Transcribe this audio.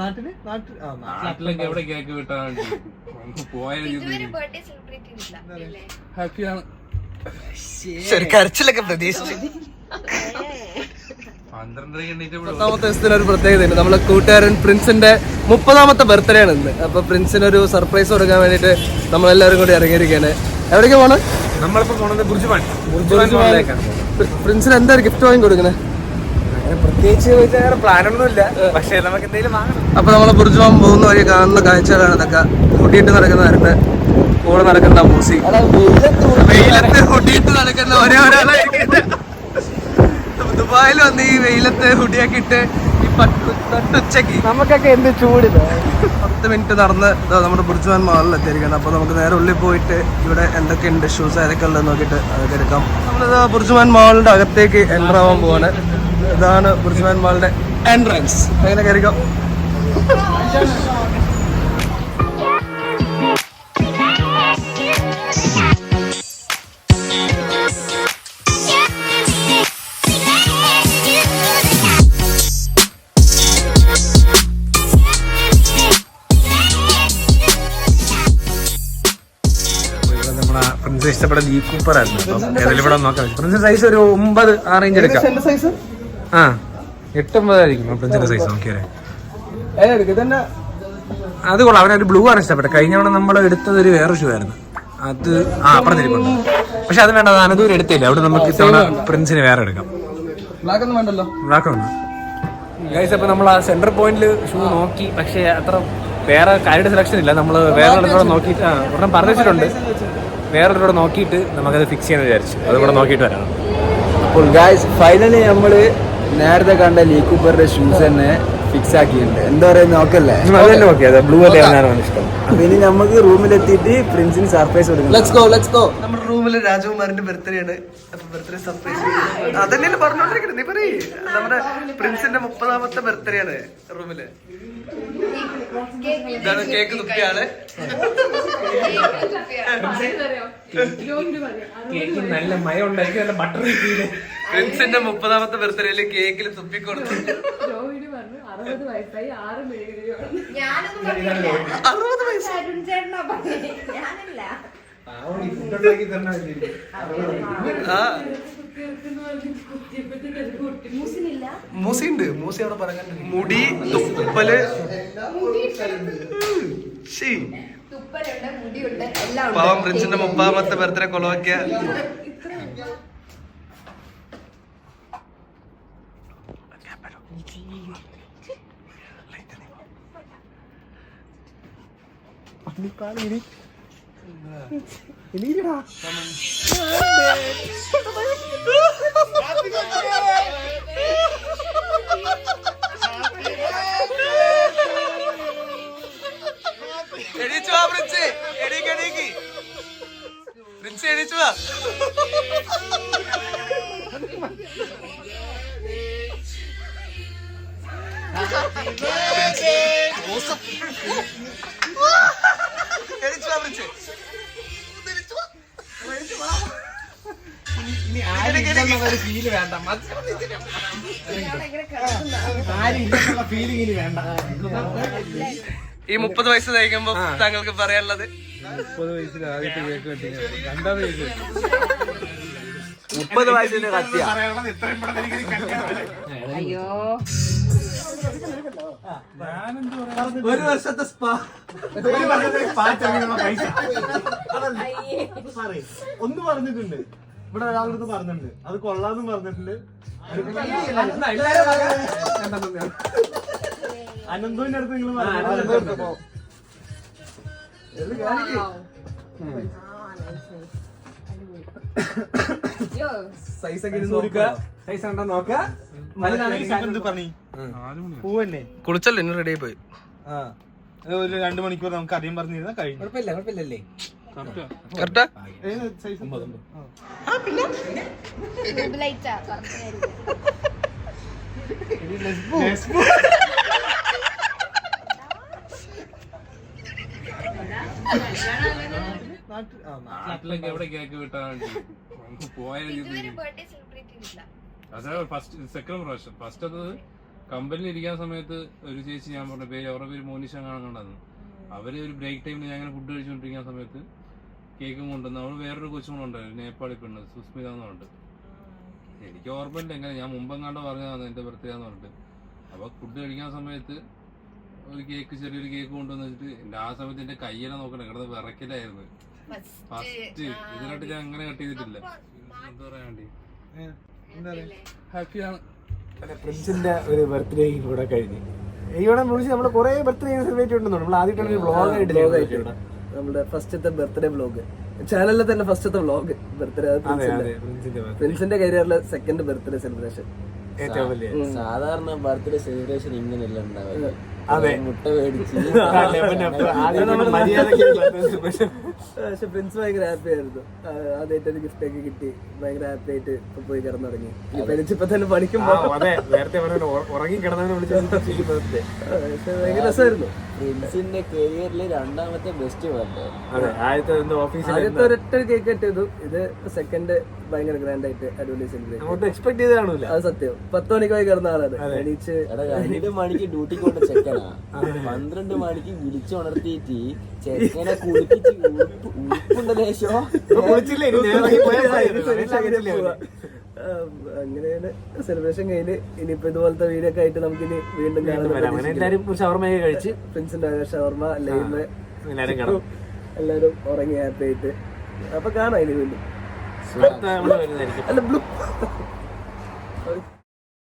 നാട്ടിൽ? നാട്ടിൽ ആ നാട്ടിലൊക്കെ എവിടെ കേക്ക് കിട്ടാൻ വേണ്ടി നമുക്ക് പോയാൽ ഇതുവരെ ബർത്ത്ഡേ സെലിബ്രേറ്റ് ചെയ്തിട്ടില്ല. അല്ലേ ഹാപ്പിയാണ് ശരി കരച്ചിലൊക്കെ പ്രതീക്ഷിച്ചു. പന്ത്രണ്ടരയ്ക്ക് എണ്ണീറ്റ് ഇവിടെ പത്താമത്തെ ദിവസത്തിന് ഒരു പ്രത്യേകതയുണ്ട് നമ്മളെ കൂട്ടുകാരൻ പ്രിൻസിന്റെ മുപ്പതാമത്തെ ബർത്ത്ഡേ ആണ് ഇന്ന്. അപ്പൊ പ്രിൻസിന് ഒരു സർപ്രൈസ് കൊടുക്കാൻ വേണ്ടിട്ട് നമ്മളെല്ലാവരും കൂടി ഇറങ്ങിയിരിക്കുകയാണ്. എവിടേക്ക് പോണ്? നമ്മളിപ്പോ പോണത് ബുർജുമാൻ. പ്രിൻസിന് എന്താ ഗിഫ്റ്റ് വാങ്ങി കൊടുക്കുന്നത് പ്രത്യേകിച്ച് പ്ലാനൊന്നുമില്ല പക്ഷെ നമുക്ക് എന്തെങ്കിലും വാങ്ങണം. അപ്പൊ നമ്മളെ കുറിച്ച് പോകുന്ന വഴി കാണുന്ന കാഴ്ചകളാണ് ഇതൊക്കെ. കൂട്ടിയിട്ട് നടക്കുന്നവരുടെ കൂടെ നടക്കുന്ന മൂസി വെയിലത്ത് കൂട്ടിയിട്ട് നടക്കുന്ന ഒരേ ഒരാളായിരിക്കും. ദുബായിൽ വന്ന് ഈ വെയിലത്ത് ഹുഡിയൊക്കെ ഇട്ട് ഈ പട്ട് നട്ടുച്ചക്ക് നമുക്കൊക്കെ എന്ത് ചൂട് പത്ത് മിനിറ്റ് നടന്ന് നമ്മുടെ ബുർജുവാൻ മാളിൽ എത്തിയിരിക്കണം അപ്പോൾ നമുക്ക് നേരെ ഉള്ളിൽ പോയിട്ട് ഇവിടെ എന്തൊക്കെയുണ്ട് ഷൂസ് ഏതൊക്കെ ഉള്ളത് നോക്കിയിട്ട് അതൊക്കെ എടുക്കാം. നമ്മളിത് ബുർജുവാൻ മാളിന്റെ അകത്തേക്ക് എന്റർ ആവാൻ പോവാണ്. ഇതാണ് ബുർജുമാൻ മാളിന്റെ എൻട്രൻസ് എങ്ങനെ കയറിക്കാം? ഇഷ്ടപ്പെട്ട ലീ കൂപ്പർ ആയിരുന്നു. ഏതായാലും ഇവിടെ നോക്കാം. പ്രിൻസ് സൈസ് ഒരു ഒമ്പത് ആ റേഞ്ച് എടുക്കാം. ആ എട്ടൊമ്പതായിരിക്കും പ്രിൻസിന്റെ സൈസ് നോക്കിയാലേ അത് കൊള്ളാം അവനൊരു ബ്ലൂ ആണ് ഇഷ്ടപ്പെട്ടത്. കഴിഞ്ഞ തവണ നമ്മൾ എടുത്തത് ഒരു വേറെ ഷൂ ആയിരുന്നു. അത് ആ അപ്പുറത്തിരിപ്പുണ്ട് പക്ഷെ അത് വേണ്ട അനദൂര് എടുത്തില്ല. അവിടെ നമുക്ക് ഇത്തവണ പ്രിൻസിന് വേറെ എടുക്കാം. ബ്ലാക്ക് ഒന്നും വേണ്ടല്ലോ. ബ്ലാക്ക് ഒന്നും ഗൈസ് അപ്പൊ നമ്മൾ ആ സെന്റർ പോയിന്റിൽ ഷൂ നോക്കി പക്ഷേ അത്ര വേറെ കാര്യയുടെ സെലക്ഷൻ ഇല്ല. നമ്മൾ വേറെ ഒരിടത്തോടെ നോക്കിയിട്ട് ആ ഒരെണ്ണം പറഞ്ഞിട്ടുണ്ട്. വേറെ ഒരിടത്തോടെ നോക്കിയിട്ട് നമുക്കത് ഫിക്സ് ചെയ്യാൻ വിചാരിച്ചു. അതുകൂടെ നോക്കിയിട്ട് വരാം. അപ്പോൾ ഗായ്സ് ഫൈനലി നമ്മൾ നേരത്തെ കണ്ട ലീ കൂപ്പറിന്റെ ഷൂസ് തന്നെ. ഫിക്സ് ആക്കിയിട്ടുണ്ട്. എന്താ പറയുക നോക്കല്ലേ? ബ്ലൂ അല്ലേ ഇഷ്ടം. അപ്പൊ ഇനി നമുക്ക് റൂമിലെത്തിയിട്ട് പ്രിൻസിന് സർപ്രൈസ് കൊടുക്കണം. ലെറ്റ്സ് ഗോ ലെറ്റ്സ് ഗോ നമ്മുടെ റൂമിൽ രാജകുമാരന്റെ ബർത്ത്ഡേ ആണ്. അപ്പൊ ബർത്ത്ഡേ സർപ്രൈസ് അതന്നെയല്ലേ പറഞ്ഞോണ്ടിരിക്കുന്നത്. നീ പറയ്. നമ്മുടെ പ്രിൻസിന്റെ മുപ്പതാമത്തെ ബർത്ത്ഡേ ആണ് റൂമിൽ. ഇതാണ് കേക്ക് തുപ്പിയാണ്. കേക്ക് നല്ല മയം ഉണ്ടായിരിക്കും നല്ല ബട്ടർ കിട്ടിയില്ലേ? പ്രിൻസിന്റെ മുപ്പതാമത്തെ ബർത്ത്ഡേയിൽ കേക്കിൽ തുപ്പി കൊടുത്തു രോഹിണി പറഞ്ഞു അറുപത് വയസ്സായി ആറ് മെഴുകുതിരിയാണ് ഞാനൊന്നും പറഞ്ഞില്ല. അറുപത് വയസ്സ്? അരുൺ ചേട്ടനാ പറഞ്ഞത്. ഞാനല്ല. മൂസിയുണ്ട്. മൂസി അവിടെ പറയുന്നുണ്ട് മുടി തുപ്പൽ. ശ്ശീ. തുപ്പലുണ്ട് മുടിയുണ്ട് എല്ലാം ഉണ്ട്. പാവം പ്രിൻസിന്റെ മുപ്പാമത്തെ ബർത്ത്ഡേ കൊളവാക്കിയ എണീച്ചു വാ പ്രിൻസ്. എണീക്ക് എണീക്ക്. പ്രിൻസ് എണീച്ചു വാ എണീച്ചു വാ വേണ്ട. ഈ മുപ്പത് വയസ്സ് തയ്ക്കുമ്പോ താങ്കൾക്ക് പറയാനുള്ളത്? മുപ്പത് വയസ്സിൽ ആദ്യത്തെ കേക്ക് കെട്ടി രണ്ടാമത് കേക്ക് മുപ്പത് വയസ്സിന്റെ കത്തിയ. അയ്യോ. ഒരു വർഷത്തെ സ്പാ ഒരു വർഷത്തെ സ്പാ പൈസ. സാറേ ഒന്ന് പറഞ്ഞിട്ടുണ്ട്. ഇവിടെ ഒരാളടുത്ത് പറഞ്ഞിട്ടുണ്ട്. അത് കൊള്ളാന്നും പറഞ്ഞിട്ടുണ്ട്. അനന്തുവിന്റെ അടുത്ത് നിങ്ങൾ പറഞ്ഞു സൈസ് ഒക്കെ നോക്കുക സൈസ് ഉണ്ടോ നോക്കുക പൂവന്നെ കുളിച്ചല്ലേ? ഇന്ന് റെഡി ആയി പോയി ഒരു രണ്ടു മണിക്കൂർ നമുക്ക് അധികം പറഞ്ഞിരുന്ന കഴിഞ്ഞു. കുഴപ്പമില്ല കുഴപ്പമില്ലല്ലേ? നാട്ടിലൊക്കെ എവിടെ കേക്ക് കിട്ടാൻ വേണ്ടി നമുക്ക് പോയാൽ ഫസ്റ്റ് സെക്കൻഡ് പ്രാവശ്യം. ഫസ്റ്റ് അത് കമ്പനിയിൽ ഇരിക്കാൻ സമയത്ത് ഒരു ചേച്ചി ഞാൻ പറഞ്ഞ പേര് അവരുടെ പേര് മോനിഷ കാണുന്നുണ്ടെന്ന് അവർ ഒരു ബ്രേക്ക് ടൈമിൽ ഞാൻ ഫുഡ് കഴിച്ചുകൊണ്ടിരിക്കുന്ന സമയത്ത് കേക്കും കൊണ്ടുവന്ന് അവൾ വേറൊരു കൊച്ചുകൊണ്ടുണ്ടായിരുന്നു നേപ്പാളി പെണ്ണ് സുസ്മിത എന്ന് പറഞ്ഞിട്ട്. എനിക്ക് ഓർമ്മയില്ല എങ്ങനെ ഞാൻ മുമ്പെങ്ങാണ്ടോ പറഞ്ഞതാണ് എന്റെ ബർത്ത്ഡേ എന്ന് പറഞ്ഞിട്ട്. അപ്പൊ ഫുഡ് കഴിക്കാൻ സമയത്ത് ഒരു കേക്ക് ചെറിയൊരു കേക്ക് കൊണ്ടുവന്നിട്ട് വെച്ചിട്ട് എന്റെ ആ സമയത്ത് എന്റെ കയ്യെല്ലാം നോക്കണേ കിടന്ന് വിറക്കലായിരുന്നു ഫസ്റ്റ് ഇതിനായിട്ട് ഞാൻ അങ്ങനെ കട്ട് ചെയ്തിട്ടില്ല. എന്താ പറയാ വേണ്ടി ഹാപ്പിയാണ്. പ്രിൻസിന്റെ ഒരു ബർത്ത്ഡേ ഇവിടെ കഴിഞ്ഞു. ഇവിടെ വിളിച്ച് നമ്മൾ കുറെ ബർത്ത്ഡേ സെലിബ്രേറ്റ് ഉണ്ടെന്നു നമ്മൾ ആദ്യമായിട്ടാണ് ആയിട്ട് ഇവിടെ. നമ്മുടെ ഫസ്റ്റത്തെ ബർത്ത്ഡേ വ്ലോഗ് ചാനലിലെ തന്നെ ഫസ്റ്റത്തെ ബ്ലോഗ് ബർത്ത്ഡേ പ്രിൻസിന്റെ കരിയറിലെ സെക്കൻഡ് ബർത്ത്ഡേ സെലിബ്രേഷൻ ഏറ്റവും സാധാരണ ബർത്ത്ഡേ സെലിബ്രേഷൻ ഇങ്ങനെയല്ല ഉണ്ടാവുക അതെ. മുട്ട മേടിച്ച് പക്ഷെ പ്രിൻസ് ഭയങ്കര ഹാപ്പി ആയിരുന്നു. അതായിട്ട് ആദ്യമായിട്ട് ഒരു ഗിഫ്റ്റ് ഒക്കെ കിട്ടി. ഭയങ്കര ഹാപ്പി ആയിട്ട് ഇപ്പൊ പോയി കിടന്നുറങ്ങി. ഇപ്പൊ എനിക്കിപ്പോ തന്നെ പഠിക്കുമ്പോ. ഉറങ്ങി പക്ഷെ ഭയങ്കര രസമായിരുന്നു പ്രിൻസിന്റെ കരിയറിലെ രണ്ടാമത്തെ ബെസ്റ്റ് ആദ്യത്തെ ഒരൊറ്റ കേക്ക് കിട്ടിയത് ഇത് സെക്കൻഡ് ഭയങ്കര ഗ്രാൻഡ് ആയിട്ട് അടിപൊളി സെലിബ്രേറ്റ് എക്സ്പെക്ട് ചെയ്ത് കാണൂല. അത് സത്യം. പത്ത് മണിക്ക് പോയി കിടന്ന ആളാണ്. എണീച്ച് രണ്ട് മണിക്ക് ഡ്യൂട്ടിക്ക് കൊണ്ട് ചെക്കനാ. പന്ത്രണ്ട് മണിക്ക് വിളിച്ചുണർത്തിയിട്ട് ചെക്കനെ കുളിപ്പിച്ച് അങ്ങനെയാണ് സെലിബ്രേഷൻ കഴിഞ്ഞ്. ഇനിയിപ്പോ ഇതുപോലത്തെ വീഡിയോ ഒക്കെ ആയിട്ട് നമുക്ക് ഇനി വീണ്ടും കാണാൻ എല്ലാരും ഷവർമയൊക്കെ കഴിച്ച്. ഫ്രണ്ട്സിന്റെ ഷവർമ ലൈമ് എല്ലാരും ഉറങ്ങി ഹാപ്പി ആയിട്ട്. അപ്പൊ കാണാം ഇനി വീണ്ടും. അല്ല ബ്ലൂ